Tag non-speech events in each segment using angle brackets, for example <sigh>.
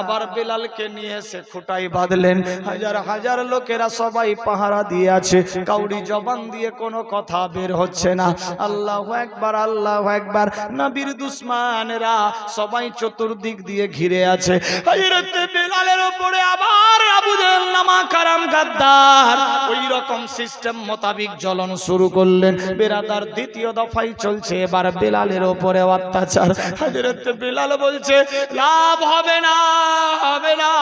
আবার বেলালকে নিয়ে এসে খুঁটাই বাঁধলেন। হাজার হাজার লোকেরা সবাই পাহারা দিয়ে আছে। কাউরি জবান দিয়ে কোনো কথা বের হচ্ছে না। আল্লাহ একবার আল্লাহ একবার নবীর দুশ্মানেরা সবাই চতুর্দিক দিয়ে ঘিরে আছে। হযরত বেলালের উপরে আবার আবু জাহেল নামা কারাম গাদ্দার। ওই রকম সিস্টেম মোতাবিক জ্বলন শুরু করলেন। বেরাদার দ্বিতীয় দফাই চলছে। এবার বেলালের উপরে অত্যাচার। হযরত বেলাল বলছে, লাভ হবে না, হবে না।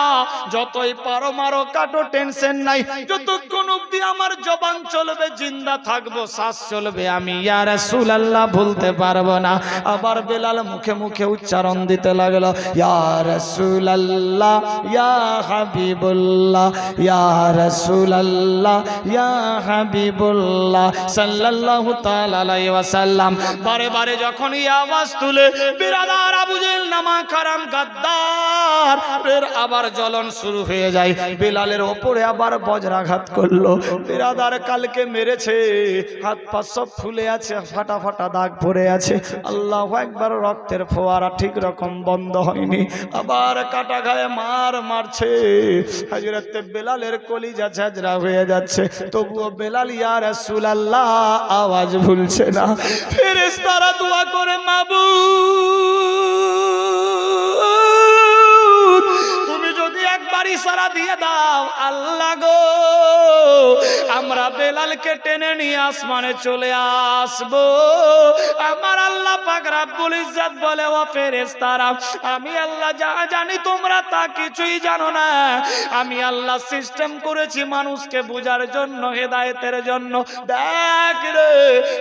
যতই পারো মারো, কাটো, টেনশন নাই। যতক্ষণ অব্দি আমার জবান চলবে, জিন্দা থাকব, শ্বাস চলবে, আমি ইয়া রাসূলুল্লাহ ভুলতে পারব না। আবার বেলাল মুখে মুখে উচ্চারণ দিতে লাগল, ইয়া রাসূলুল্লাহ, ইয়া হাবিবুল্লাহ, ইয়া রাসূলুল্লাহ, ইয়া হাবিবুল্লাহ, সাল্লাল্লাহু তাআলা বারে বারে যখন এই আওয়াজ তুলে, বিরাদার আবু জেহেল নামা কারাম গাদ্দার এর আবার জ্বলন শুরু হয়ে যায়। বেলালের ওপরে আবার বজ্রাঘাত করল। বিরাদার কালকে মেরেছে। হাত পা সব ফুলে আছে, ফাটা ফাটা দাগ পড়ে আছে। আল্লাহ একবার রক্তের ফোয়ারা ঠিক রকম বন্ধ হয়নি। আবার কাটা গায়ে মার মারছে। হাজরতে বেলালের কলিজা ঝাঁঝরা হয়ে যাচ্ছে। তবুও বেলাল ইয়ার রাসূলুল্লাহ, আওয়াজ ভুলছে না। ফেরেশতারা দোয়া করে মাবু no, no, no. একবার ইশারা দিয়ে দাও, আল্লাহ গো। আমরা বেলালকে টেনে নিয়ে আসমানে চলে আসব। আমার আল্লাহ পাক রাব্বুল ইজ্জত বলে, ও ফেরেশতারা, আমি আল্লাহ যা জানি তোমরা তা কিছুই জানো না। আমি আল্লাহ সিস্টেম করেছি মানুষকে বোঝার জন্য, হেদায়েতের জন্য। দেখ রে,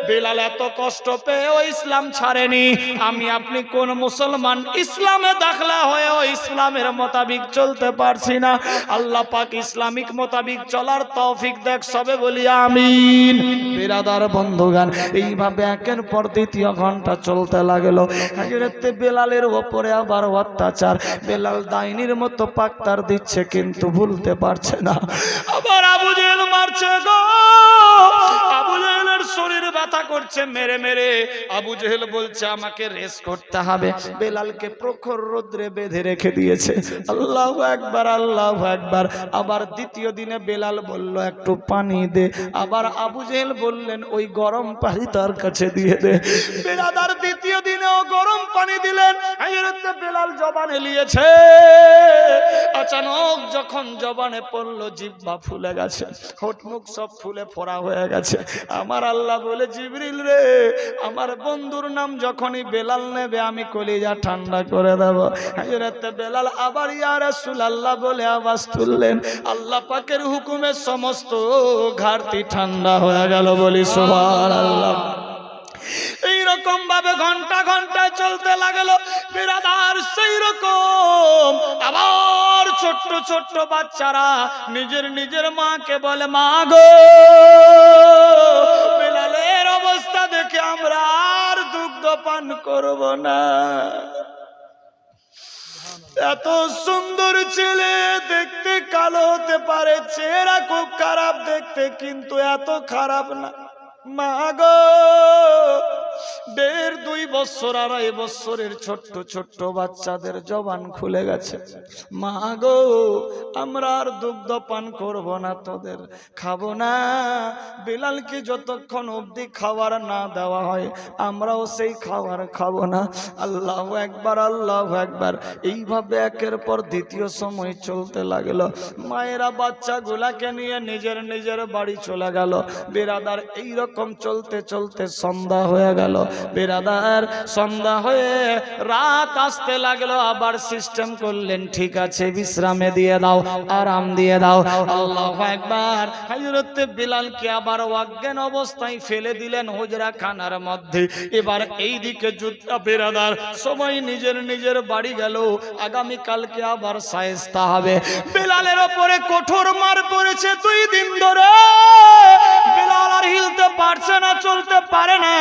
বেলাল এত কষ্ট পেয়েও ইসলাম ছাড়েনি। আমি, আপনি কোন মুসলমান ইসলামে দাখলা হয়েও ইসলামের মোতাবিক চলতে পারছি না, আল্লাহ পাক ইসলামিক মোতাবিক চলার তৌফিক দেখ, সবে বলি আমিন। বিরাদার বন্ধুগান এইভাবে একের পর দ্বিতীয় ঘণ্টা চলতে লাগল। হযরত বেলালের ওপরে আবার অত্যাচার। বেলাল দাইনির মতো পাক্তার দিচ্ছে, কিন্তু ভুলতে পারছে না। আবার আবু জেহেল মারছে গো। আবু জেহেলের শরীর ব্যথা করছে, মেরে মেরে। আবু জেহেল বলছে, আমাকে রেস করতে হবে। বেলালকে প্রখর রোদ্রে বেঁধে রেখে দিয়েছে। আল্লাহ একবার আল্লাহ একবার আবার দ্বিতীয় দিনে বেলাল বলল, একটু পানি দে। আবার আবু জেহেল বললেন, ওই গরম পানি তার কাছে দিয়ে দে। বেলাদার দ্বিতীয় দিনেও গরম পানি দিলেন। বেলাল জবানে নিয়েছে আচানক যখন জবানে পড়ল জিব্বা ফুলে গেছে হোট মুখ সব ফুলে ফোড়া হয়ে গেছে। আমার আল্লাহ বলে, জিবরিল রে, আমার বন্ধুর নাম যখনই বেলাল নেবে, আমি কলিজা ঠান্ডা করে দেব। হযরত বেলাল আবার, ইয়া রাসূলুল্লাহ, বলে আওয়াজ তুললেন। আল্লাহ পাকের হুকুমে সমস্ত ঘাটতি ঠান্ডা হয়ে গেল বলি, সুবহানাল্লাহ। এইরকম ভাবে ঘণ্টা ঘণ্টা চলতে লাগল। বিরাদার সেই রকম আবার ছোট্ট ছোট্ট বাচ্চারা নিজের নিজের মাকে বলে, মা গো, বেলালের অবস্থা দেখে আমরা আর দুগ্ধ পান করব না। এত সুন্দর ছেলে দেখতে কালো হতে পারে, চেহারা খুব খারাপ দেখতে, কিন্তু এত খারাপ না। মা গো দেড় দুই বছর, আড়াই বছরের ছোট্ট ছোট্ট বাচ্চাদের জবান খুলে গেছে। মা গো, আমরা আর দুগ্ধ পান করব না তোদের। খাব না। বিলালকে যতক্ষণ অবধি খাবার না দেওয়া হয়, আমরাও সেই খাবার খাব না। আল্লাহ একবার আল্লাহ একবার। এইভাবে একের পর দ্বিতীয় সময় চলতে লাগল। মায়েরা বাচ্চাগুলাকে নিয়ে নিজের নিজের বাড়ি চলে গেল। বেরাদার এইরকম চলতে চলতে সন্ধ্যা হয়ে গেল। বেরাদার, সন্ধ্যা হয়ে রাত আসতে লাগল, আবার সিস্টেম করলেন, ঠিক আছে, বিশ্রামে দিয়ে দাও, আরাম দিয়ে দাও। আল্লাহ একবার হযরত বিলালকে আবার অজ্ঞান অবস্থায় ফেলে দিলেন হুজরা খানার মধ্যে। এবার এই দিকে যুদ্ধ, বেরাদার, সবাই নিজের নিজের বাড়ি গেল আগামী কালকে আবার সায়স্তা হবে। বিলালের ওপরে কঠোর মার পড়েছে দুই দিন ধরে। বিলাল আর হিলতে পারছে না, চলতে পারে না।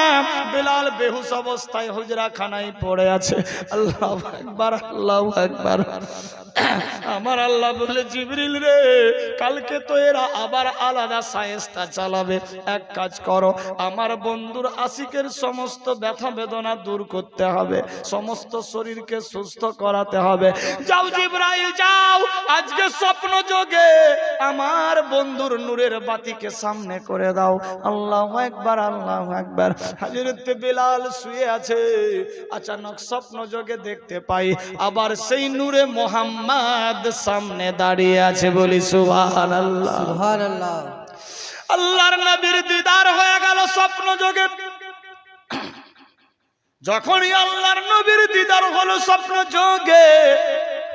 বেলাল বেহুশ অবস্থায় হুজরা খানায় পড়ে আছে। আল্লাহ একবার আল্লাহ একবার <coughs> আমার আল্লাহ বলে জিবরিল রে, কালকে তো এরা আবার আলাদা সায়েস্তা চালাবে। এক কাজ করো, আমার বন্ধুর আশিকের সমস্ত ব্যথা বেদনা দূর করতে হবে। সমস্ত শরীরকে সুস্থ করাতে হবে। যাও জিব্রাইল, যাও। আজকে স্বপ্ন যোগে আমার বন্ধুর নূরের বাতিকে সামনে করে দাও। আল্লাহ একবার আল্লাহ একবার হাজরত শুয়ে আছে। আচানক স্বপ্ন যোগে দেখতে পাই। আবার সেই নূরে মোহাম্মদ সামনে দাঁড়িয়ে আছে বলি সুহান আল্লাহ আল্লাহর নবীর দিদার হয়ে গেল স্বপ্ন যোগে। যখনই আল্লাহর নবীর দিদার হলো স্বপ্ন যোগে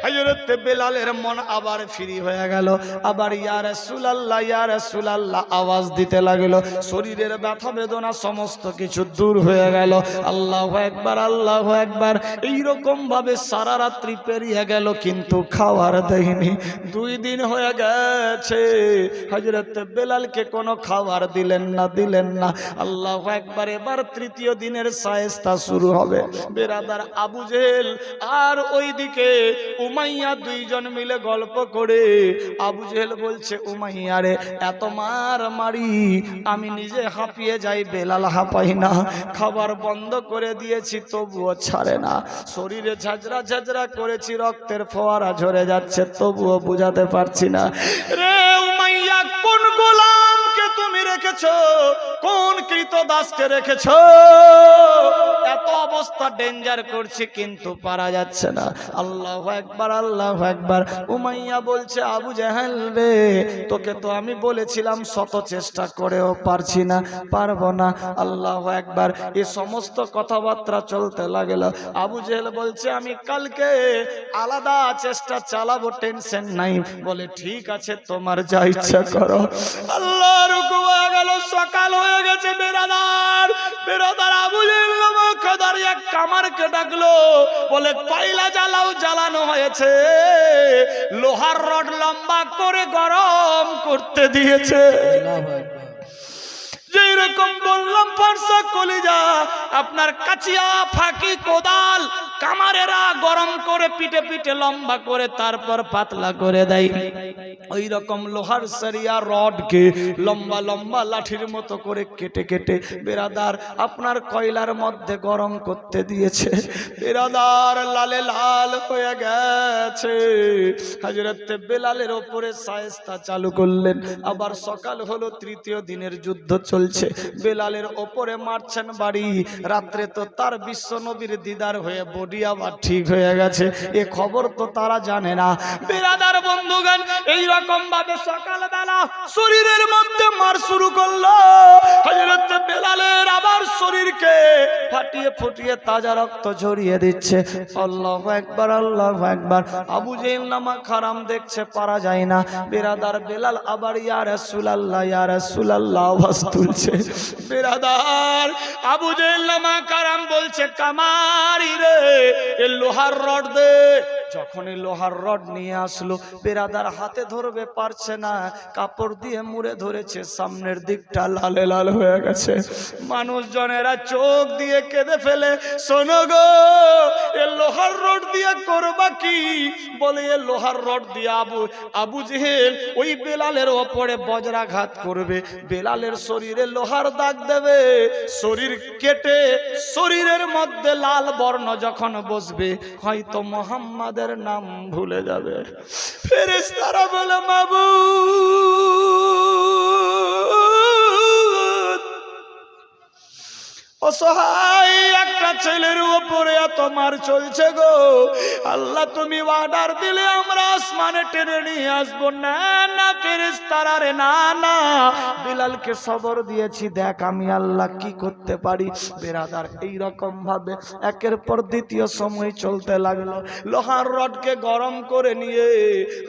হযরত বেলালের মন আবার ফ্রি হয়ে গেল। আবার ইয়া রাসূলুল্লাহ ইয়া রাসূলুল্লাহ আওয়াজ দিতে লাগল। শরীরের ব্যথা বেদনা সমস্ত কিছু দূর হয়ে গেল। আল্লাহু একবার আল্লাহু একবার এই রকম ভাবে সারা রাত্রি পেরিয়ে গেল, কিন্তু খাওয়ার দেয়নি। দুই দিন হয়ে গেছে। হযরত বেলালকে কোনো খাবার দিলেন না দিলেন না। আল্লাহ একবার এবার তৃতীয় দিনের সায়েস্তা শুরু হবে। বেরাদার আবু জেহেল আর ওইদিকে উমাইয়া দুইজন মিলে গল্প করে। আবু জেহেল বলছে, উমাইয়া রে, এত মার মারি, আমি নিজে হাঁপিয়ে যাই, বেলাল হাঁপাই না। খাবার বন্ধ করে দিয়েছি, তবুও ছাড়ে না। শরীরে ঝাঁঝরা ঝাঁঝরা করেছি, রক্তের ফোয়ারা ঝরে যাচ্ছে, তবুও বুঝাতে পারছি না। রে উমাইয়া, কোন গোলামকে তুমি রেখেছো? কোন কৃত দাসকে রেখেছো? এত অবস্থা ডেঞ্জার করছে কিন্তু পারা যাচ্ছে না। আল্লাহ একবার আল্লাহ একবার উমাইয়া বলছে, আবু জাহাল রে, তোকে তো আমি বলেছিলাম শত চেষ্টা করেও পারছি না, পারব না। আল্লাহ একবার এ সমস্ত কথাবার্তা চলতে লাগল। আবু জেহেল বলছে, আমি কালকে আলাদা চেষ্টা চালাবো টেনশন নাই। বলে, ঠিক আছে, তোমার যা ইচ্ছা করো। আল্লাহ হুকুম হয়ে গেল, সকাল হয়ে গেছে, বেরাদার। বেরাদার আবু জেহেল এক কামারকে ডাকলো বলে কয়লা জ্বালাও জ্বালানো হয়েছে। লোহার রড লম্বা করে গরম করতে দিয়েছে। যেরকম বললাম পার্সা কলিজা আপনার কাচিয়া ফাঁকি কোদাল কামারেরা গরম করে পিঠে পিঠে লম্বা করে তারপর পাতলা করে দেয়। ওই রকম লোহার সারিয়া রডকে লম্বা লম্বা লাঠির মতো করে কেটে কেটে বেরাদার আপনার কয়লার মধ্যে গরম করতে দিয়েছে। বেরাদার লালে লাল হয়ে গেছে। হাজরত বেলালের ওপরে সায়েস্তা চালু করলেন। আবার সকাল হলো, তৃতীয় দিনের যুদ্ধ চলছে। বেলালের ওপরে মারছেন বাড়ি। রাত্রে তো তার বিশ্ব নবীর দিদার হয়ে বডি আবার ঠিক হয়ে গেছে। এ খবর তো তারা জানে না। বেরাদার বন্ধুগান এই রকম ভাবে সকালবেলা শরীরের মধ্যে মার শুরু করল। হযরত বেলালের আবার শরীরকে ফাটিয়ে ফুটিয়ে তাজা রক্ত ঝরিয়ে দিচ্ছে। আল্লাহ একবার আল্লাহ একবার আবু জেল নামা খারাম দেখছে, পারা যায় না। বেরাদার বেলাল আবার, ইয়া রাসূলুল্লাহ ইয়া রাসূলুল্লাহ, আওয়াজ তুলছে। বেরাদার, আবু জেল নামা কারাম বলছে কামারি রে এ লোহার রড দে যখনই লোহার রড নিয়ে আসলো বেরাদার হাতে ধরবে, পারছে না। কাপড় দিয়ে মুড়ে ধরেছে, সামনের দিকটা লালে লাল হয়ে গেছে। মানুষজনেরা চোখ দিয়ে কেঁদে ফেলে, শোনো এ লোহার রড দিয়ে করবা কি? বলে, এ লোহার রড দিয়ে আবু আবু জেহেল ওই বেলালের ওপরে বজ্রাঘাত করবে। বেলালের শরীরে লোহার দাগ দেবে, শরীর কেটে শরীরের মধ্যে লাল বর্ণ যখন বসবে, হয়তো মোহাম্মদের নাম ভুলে যাবে। ফেরেস্তারা বলে মাবু অসহায় একটা ছেলের উপরে এত মার চলছে গো। আল্লাহ, তুমি অর্ডার দিলে আমরা আসমানে টেনে নিয়ে আসব। না না ফেরেস তারারে না না। বিলালকে সবর দিয়েছি, দেখ আমি আল্লাহ কি করতে পারি। বেরাদার এই রকম ভাবে একের পর দ্বিতীয় সময় চলতে লাগল। লোহার রডকে গরম করে নিয়ে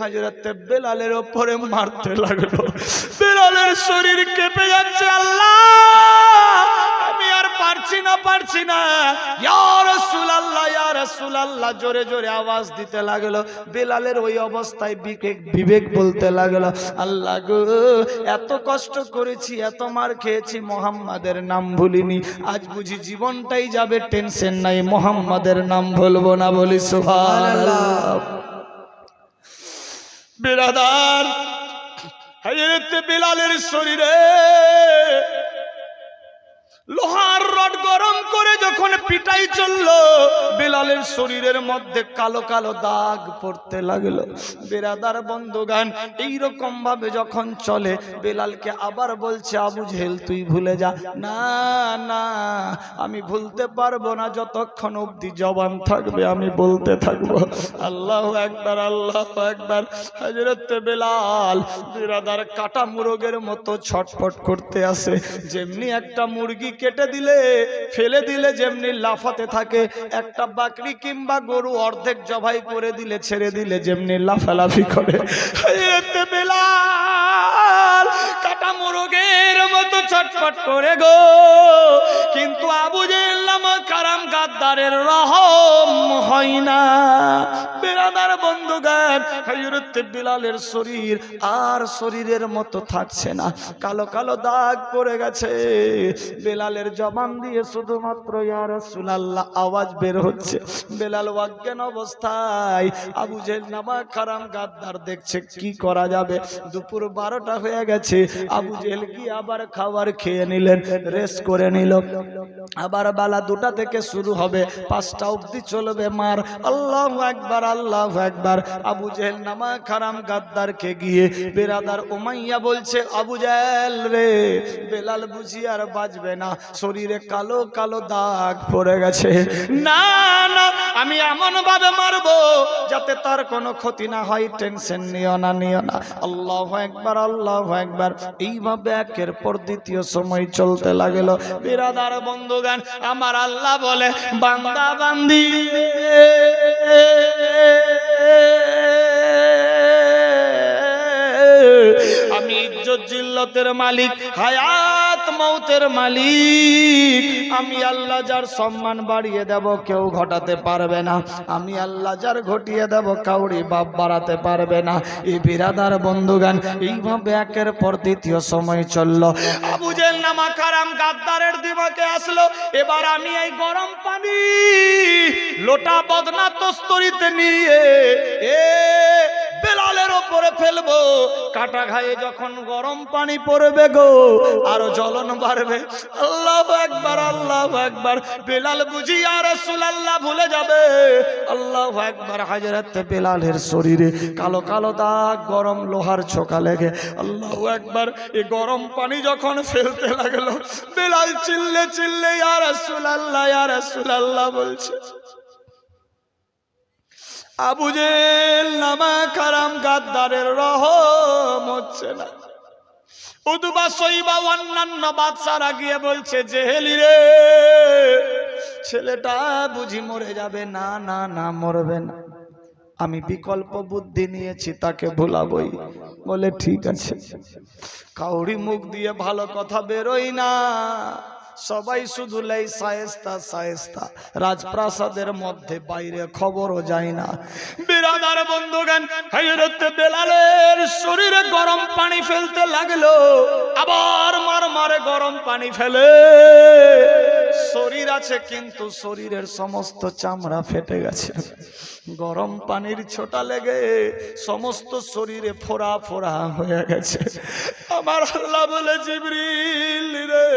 হাজরাতে বেলালের ওপরে মারতে লাগল। বেলালের শরীর কেঁপে যাচ্ছে, আল্লাহ! আমি আর পারছি না পারছি না। রাসূলুল্লাহ রাসূলুল্লাহ, জোরে জোরে আওয়াজ দিতে লাগল। বেলালের ওই অবস্থায় বিবেক বিবেক বলতে লাগল, আল্লাহ গো, এত কষ্ট করেছি, এত মার খেয়েছি, মোহাম্মদের নাম ভুলিনি। আজ বুঝি জীবনটাই যাবে, টেনশন নাই, মোহাম্মদের নাম ভুলবো না বলি, সুবহানাল্লাহ। বিরাদার হাজরতে বিলালের শরীরে লোহার রড গরম করে যখন পিটাই চলল, বিলালের শরীরের মধ্যে কালো কালো দাগ পড়তে লাগল। বেরাদার বন্ধুগান এইরকম ভাবে যখন চলে, বেলালকে আবার বলছে, আবু জেহেল, তুই ভুলে যা। না না, আমি ভুলতে পারব না, যতক্ষণ অবধি জবান থাকবে, আমি বলতে থাকব। আল্লাহ একবার আল্লাহ একবার হজরত বেলাল বিরাদার কাটা মুরগের মতো ছটফট করতে আসে। যেমনি একটা মুরগি কেটে দিলে, ফেলে দিলে যেমনি লাফাতে থাকে, একটা বাকরি কিংবা গরু অর্ধেক জবাই করে দিলে, ছেড়ে দিলে যেমনি লাফালাফি করে। বেলাল কাটা মুরগের মতো করে গো। কিন্তু আবু কারাম গাদ্দারের রহম হয় না। বন্ধুগান হজরত বিলালের শরীর আর শরীরের মতো থাকছে না। কালো কালো দাগ পড়ে গেছে। বেলালের জবান দিয়ে শুধুমাত্র ইয়ার আওয়াজ বের হচ্ছে। বেলাল অজ্ঞান অবস্থায় আবু জেল নামা খারাম গাদ্দার দেখছে, কি করা যাবে? দুপুর বারোটা হয়ে গেছে, আবু জেল কি আবার খাবার খেয়ে নিলেন? রেস্ট করে নিল। আবার বেলা দুটা থেকে শুরু হবে, পাঁচটা অবধি চলবে মার। আল্লাহ একবার আল্লাহ একবার আবু জেহেল নামা খারাম গাদ্দার গাদ্দারকে গিয়ে বেরাদার ওমাইয়া বলছে, আবু জেহেল রে, বেলাল বুঝি আর বাজবে না। শরীরে কালো কালো দাগ পড়ে গেছে। না না, আমি এমন ভাবে মারবো যাতে তার কোনো ক্ষতি না হয়, টেনশন নিও না নিও না। আল্লাহ একবার আল্লাহ একবার এইভাবে একের পর দ্বিতীয় সময় চলতে লাগল। বিরাদার বন্ধুগান আমার আল্লাহ বলে, বান্দা, বান্দি, আমি ইজ্জত জিল্লতের মালিক হায়াত মৌতের মালিক। আমি আল্লাহ যার সম্মান বাড়িয়ে দেব, কেউ ঘটাতে পারবে না। আমি আল্লাহ যার ঘটিয়ে দেব কাউরি বাপ বাড়াতে পারবে না। এই বিরাদার বন্ধুগান এইভাবে একের পর দ্বিতীয় সময় চলল। আবুজের নামা কারাম গাদ্দারের দিমাকে আসলো। এবার আমি এই গরম পানি লোটা বদনা তস্তরিতে নিয়ে, এ বেলালের ওপরে ফেলব। কাটা ঘায়ে যখন গরম পানি পড়বে গো, আরও জ্বলন বাড়বে। আল্লাহ একবার আল্লাহ একবার বেলাল বুঝি আর আল্লাহ ভুলে যাবে। আল্লাহ একবার হাজারাতে বেলালের শরীরে কালো কালো দাগ, গরম লোহার ছোকা লেগে। আল্লাহ একবার এ গরম পানি যখন ফেলতে লাগল, বেলাল চিল্লে চিল্লে আর আল্লাহ আর আল্লাহ বলছে। আবুজেল নামা খারাম গাদ্দারের রহম হচ্ছে না। উদুবা সইবা অন্যান্য বাদশারা গিয়ে বলছে, জেহেলি রে, ছেলেটা বুঝি মরে যাবে। না না না, মরবে না। আমি বিকল্প বুদ্ধি নিয়েছি, তাকে ভুলাবই। বলে, ঠিক আছে। কাউরি মুখ দিয়ে ভালো কথা বেরোই না। সবাই শুধু লেই সায়েস্তা সায়েস্তা। রাজপ্রাসাদের মধ্যে বাইরে খবরও যায় না। বিরাদার বন্ধুগান হযরত বেলালের শরীরে গরম পানি ফেলতে লাগল। আবার মার মারে গরম পানি ফেলে। শরীর আছে, কিন্তু শরীরের সমস্ত চামড়া ফেটে গেছে। গরম পানির ছোটা লেগে সমস্ত শরীরে ফোড়া ফোড়া হয়ে গেছে। আমার আল্লাহ বলে, জিবরিল রে,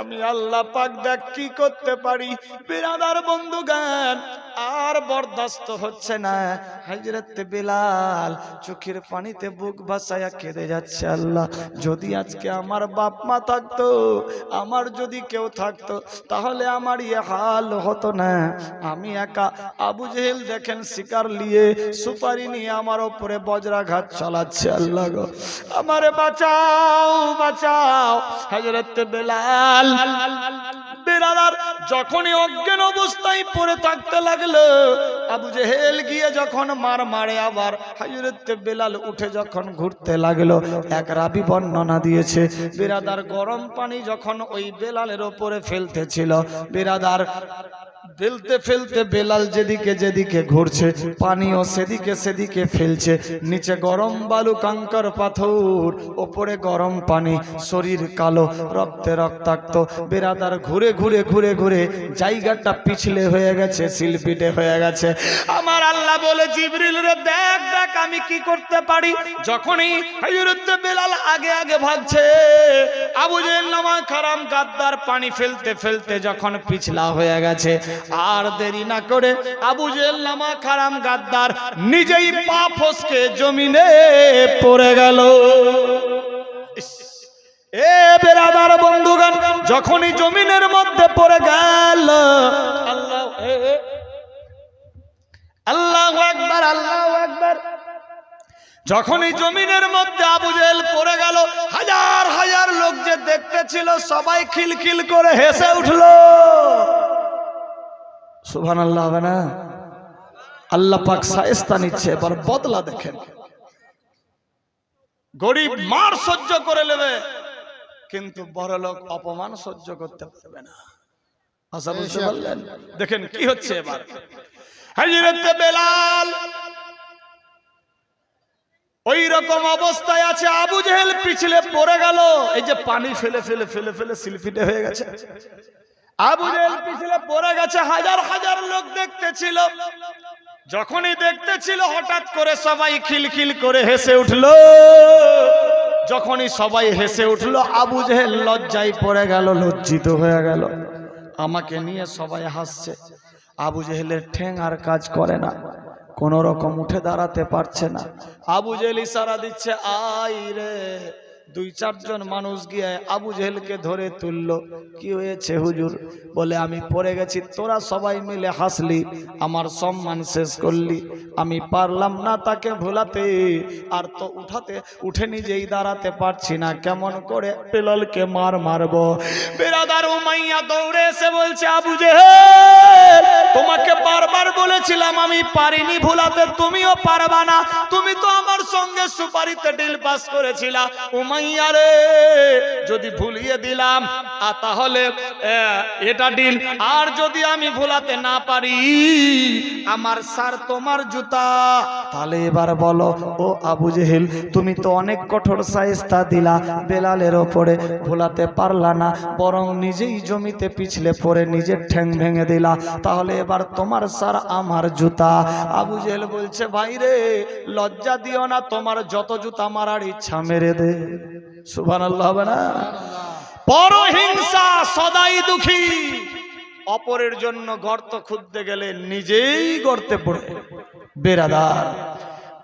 আমি আল্লাহ পাক দেখ কি করতে পারি। বিরাদার বন্ধুগান, আর বরদাস্ত হচ্ছে না। হাজরত বেলাল চোখের পানিতে বুক ভাসায়া কেঁদে যাচ্ছে আল্লাহ। যদি আজকে আমার বাপ মা থাকতো, আমার যদি কেউ থাকতো, তাহলে আমার ইয়ে হাল হতো না। আমি একা আবু জেহেল দেখেন শিকার নিয়ে সুপারি নিয়ে আমার ওপরে বজ্রাঘাত চালাচ্ছে, আল্লাহ গো। আমারে বাঁচাও বাঁচাও। হজরত বেলাল, বেলালার যখনই অজ্ঞান অবস্থায় পড়ে থাকতে লাগল, আবু জেহেল গিয়ে যখন মার মারে আবার হজরত বেলাল উঠে যখন ঘুরতে লাগল, এক রাবি বর্ণনা দিয়েছে, বিরাদার গরম পানি যখন ওই বেলালের ওপরে ফেলতেছিল বিরাদার ফেলতে ফেলতে বেলাল যেদিকে যেদিকে ঘুরছে, পানিও সেদিকে সেদিকে ফেলছে। নিচে গরম বালু কাঙ্কর পাথর, ওপরে গরম পানি, শরীর কালো, রক্তে রক্তাক্ত। বেরাদার ঘুরে ঘুরে ঘুরে ঘুরে জায়গাটা পিছলে হয়ে গেছে, শিল্পীটে হয়ে গেছে। আমার আল্লাহ বলে, জিবরিল রে, দেখ দেখ, আমি কি করতে পারি? যখনই হযরত বেলাল আগে আগে ভাগছে, আবু জেহেল নামা খারাম গাদ্দার পানি ফেলতে ফেলতে যখন পিছলা হয়ে গেছে আর দেরি না করে আবু নামা খারাম গাদ্দার নিজেই পা ফসকে জমিনে পড়ে গেল। এ বেরাদার বন্ধুগণ, যখনই জমিনের মধ্যে পড়ে গেল, আল্লাহ আল্লাহু আকবার আল্লাহু আকবার। যখনই জমিনের মধ্যে আবু জেহেল পড়ে গেল, হাজার হাজার লোক যে দেখতে ছিল সবাই খিলখিল করে হেসে উঠল। সুবহান আল্লাহ হবে না? আল্লাহ পাক সায়েস্তা নিচ্ছে, এবার বদলা দেখেন। গরিব মার সহ্য করে নেবে, কিন্তু বড় লোক অপমান সহ্য করতে পারবে না। আশা বুঝতে পারলেন? দেখেন কি হচ্ছে এবার। বেলাল ওই রকম অবস্থায় আছে, আবু জেহেল পিছলে পড়ে গেল। এই যে পানি ফেলে ফেলে ফেলে ফেলে, সিলফিটে হয়ে গেছে। আবু জেহেল পিছলে পড়ে গেছে, হাজার হাজার লোক দেখতেছিল। যখনই দেখতেছিল, হঠাৎ করে সবাই খিলখিল করে হেসে উঠল। যখনই সবাই হেসে উঠল, আবু জেহেল লজ্জায় পড়ে গেল, লজ্জিত হয়ে গেল। আমাকে নিয়ে সবাই হাসছে। আবু জেহেলের ঠেং আর কাজ করে না কোন রকম উঠে দাঁড়াতে পারছে না। আবু জেহেল ইশারা দিচ্ছে আই রে দুই চারজন মানুষ গিয়ে আবু জেহেলকে ধরে তুললো। কি হয়েছে হুজুর? বলে, আমি পড়ে গেছি, তোরা সবাই মিলে হাসলি, আমার সম্মান শেষ করলি। আমি পারলাম না তাকে ভোলাতে, আর তো উঠাতে, উঠে নিজেই দাঁড়াতে পারছি না। কেমন করে বেলালকে মার মারবো? বেরাদার উমাইয়া দৌড়ে এসে বলছে, আবু জেহেল, তোমাকে বারবার বলেছিলাম আমি পারিনি ভুলাতে, তুমিও পারবা না। তুমি তো আমার সঙ্গে সুপারিতে ডিল পাস করেছিলা। উমাইয়া রে, যদি ভুলিয়ে দিলাম আর তাহলে এটা ডিল। আর যদি আমি ভুলাতে না পারি, আমার স্যার তোমার জুতা, তাহলে এবার বলো, ও আবু জেহেল, তুমি তো অনেক কঠোর সাইস্তা দিলা, বেলালের ওপরে ভোলাতে পারলা না, বরং নিজেই জমিতে পিছলে পড়ে নিজের ঠ্যাং ভেঙে দিলা, তাহলে এবার তোমার স্যার আমার জুতা। আবু জেহেল বলছে ভাই রে লজ্জা দিও না, তোমার যত জুতা মারার ইচ্ছা মেরে দে। সুভান আল্লাহ হবে না? পরহিংসা সদাই দুঃখী। অপরের জন্য গর্ত খুঁজতে গেলে নিজেই গর্তে পড়ে। বেরাদার।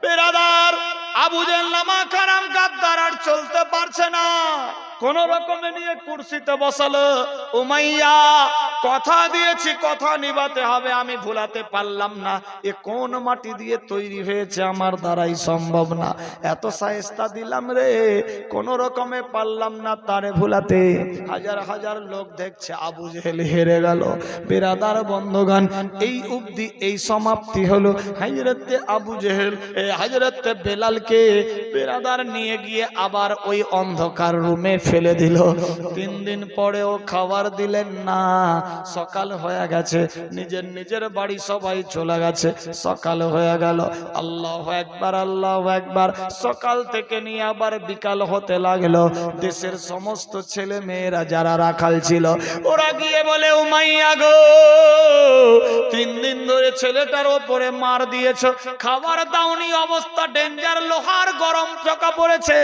বেরাদার আবু নামা কারাম কাদ্দার আর চলতে পারছে না। কোন রকমে নিয়ে কুর্সিতে বসালো, উমাইয়া, কথা দিয়েছি, কথা নিবাতে হবে, আমি ভুলাতে পারলাম না। এ কোন মাটি দিয়ে তৈরি হয়েছে আমার দ্বারাই সম্ভব না। এত সাহেস্তা দিলাম রে, কোন রকমে পারলাম না তারে ভুলাতে। হাজার হাজার লোক দেখছে, আবু জেহেল হেরে গেল। বেরাদার বন্ধগান এই অবধি এই সমাপ্তি হলো। হাজরতে আবু জেহেল হাজরতে বেলালকে বেরাদার নিয়ে গিয়ে আবার ওই অন্ধকার রুমে ফেলে দিল। তিন দিন পরেও খাবার দিলেন না। সকাল হয়ে গেছে, নিজের নিজের বাড়ি সবাই চলে গেছে। সকাল হয়ে গেল, আল্লাহ একবার আল্লাহ একবার সকাল থেকে নিয়ে আবার বিকাল হতে লাগল। দেশের সমস্ত ছেলে মেয়েরা যারা রাখাল ছিল, ওরা গিয়ে বলে, উমাইয়া গো, তিন দিন ধরে ছেলেটার ওপরে মার দিয়েছ। খাবার দাওনি অবস্থা, ডেঞ্জার লোহার গরম চকা পড়েছে।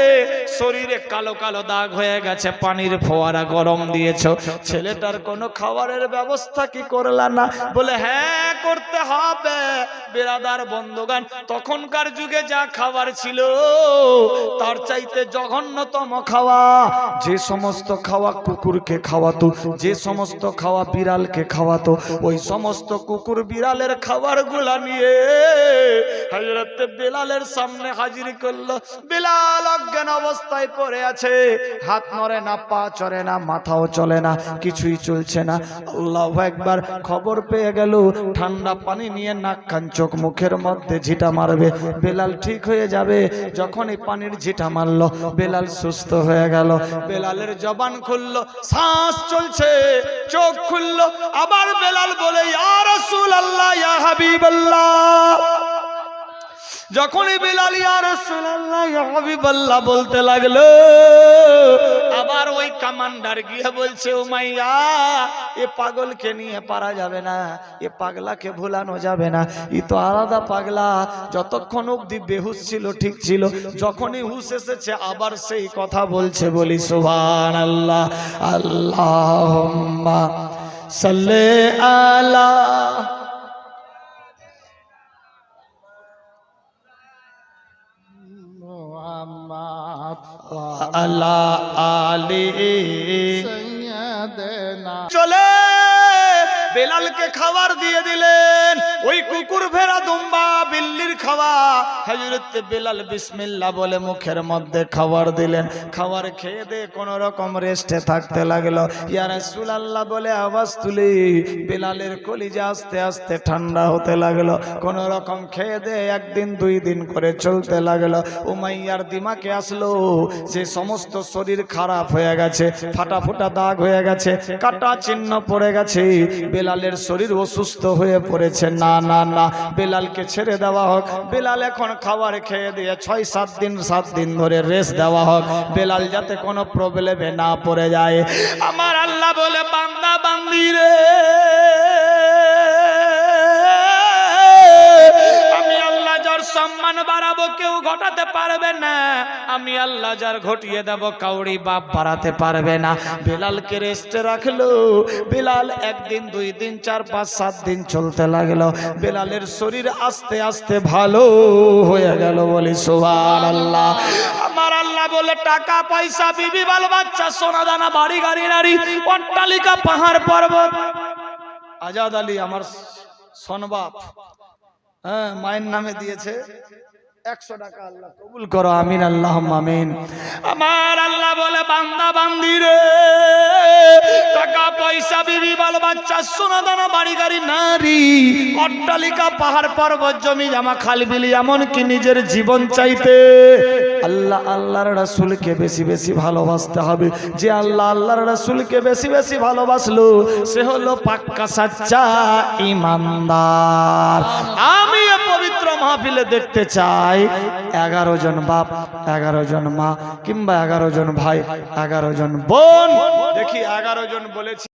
শরীরে কালো কালো দাগ হয়ে গেছে পানির ফোয়ারা গরম দিয়েছ। ছেলেটার কোনো খাবারের ব্যবস্থা কি করলা না? বলে হ্যাঁ করতে হবে। বেরাদার বন্ধগান তখনকার যুগে যা খাবার ছিল, তার চাইতে জঘন্যতম খাওয়া, যে সমস্ত খাওয়া কুকুরকে খাওয়াতো, যে সমস্ত খাওয়া বিড়ালকে খাওয়াতো, ওই সমস্ত কুকুর বিড়ালের খাবারগুলা নিয়ে হজরত বেলালের সামনে হাজির করল। বেলাল অজ্ঞান অবস্থায় পড়ে আছে। হাত নড়ে না, পা চড়ে না, মাথাও চলে না, কিছুই চলছে না। আল্লাহ একবার খবর পেয়ে গেল ঠান্ডা পানি নিয়ে নাক কান চোখ মুখের মধ্যে ঝিটা মারবে, বেলাল ঠিক হয়ে যাবে। যখন এই পানির ঝিটা মারলো, বেলাল সুস্থ হয়ে গেল। বেলালের জবান খুললো, শ্বাস চলছে, চোখ খুললো। আবার বেলাল বলে, ইয়া রাসূলুল্লাহ, ইয়া হাবিব যখনই বেলাল ইয়া রাসূলুল্লাহ, ইয়া হাবিবাল্লাহ বলতে লাগল, আবার ওই কমান্ডার গিয়ে বলছে উমাইয়া এ পাগলকে নিয়ে পারা যাবে না, এ পাগলাকে ভুলানো যাবে না, ই তো আলাদা পাগলা, যতক্ষণ অবধি বেহুশ ছিল, ঠিক ছিল, যখনই হুশ এসেছে, আবার সেই কথা বলছে বলি সুবহান আল্লাহ আল্লাহ সাল্লে আলা আলা। আলী চলে। বেলালকে খাবার দিয়ে দিলেন। ওই কুকুর ভেড়া দুম্বা বিল্লির খাওয়া। হজরত বেলাল বিসমিল্লাহ বলে মুখের মধ্যে খাবার দিলেন। খাবার খেয়ে দে কোন রকম রেস্টে থাকতে লাগল। ইয়া রাসূলুল্লাহ বলে, আওয়াজ তুলি। বেলালের কলিজা আস্তে আস্তে ঠান্ডা হতে লাগল। কোন রকম খেয়ে দে একদিন, দুই দিন করে চলতে লাগল। উমাইয়ার দিমাকে আসলো যে সমস্ত শরীর খারাপ হয়ে গেছে ফাটা ফুটা দাগ হয়ে গেছে, কাটা চিহ্ন পড়ে গেছে। বেলালের শরীর অসুস্থ হয়ে পড়েছে। না না না, বেলালকে ছেড়ে দেওয়া হোক। বেলাল এখন খাবার খেয়ে দিয়ে ছয়, সাত দিন সাত দিন ধরে রেস্ট দেওয়া হোক। বেলাল যাতে কোনো প্রবলেমে না পড়ে যায়। আমার আল্লাহ বলে, বান্দা, বান্দি রে। সম্মান বাড়াবো, কেউ ঘটাতে পারবে না। আমি আল্লাহ যার ঘটিয়ে দেব কাউরি বাপ বাড়াতে পারবে না। বেলালকে রেস্টে রাখল। বেলাল একদিন, দুই দিন, চার, পাঁচ, সাত দিন চলতে লাগল। বেলালের শরীর আস্তে আস্তে ভালো হয়ে গেল বলি সোহান আল্লাহ আমার আল্লাহ বলে, টাকা, পয়সা, বিবি, বাল, বাচ্চা, সোনা, দানা, বাড়ি, গাড়ি নারী অট্টালিকা, পাহাড়, পর্বত। আজাদ আলী, আমার সনবাপ হ্যাঁ মায়ের নামে দিয়েছে। একশো টাকা আল্লাহ কবুল করো, আমিন আল্লাহ আমিন। আমার আল্লাহ বলে, বান্দা, বান্দি রে। টাকা, পয়সা, বিবি, বাল দানা, বাড়ি, গাড়ি, নারী, অট্টালিকা, পাহাড়, পর্বত, জমি, জামা খালবিলি এমনকি নিজের জীবন চাইতে আল্লাহ আল্লাহর রাসূলকে বেশি বেশি ভালোবাসতে হবে। যে আল্লাহ আল্লাহর রাসূলকে বেশি বেশি ভালোবাসলো, সে হলো পাক্কা সাচ্চা ইমানদার। আমি পবিত্র মাহফিলে দেখতে চাই, এগারো জন বাপ, এগারো জন মা, কিংবা এগারো জন ভাই, এগারো জন বোন। দেখি এগারো জন বলেছি।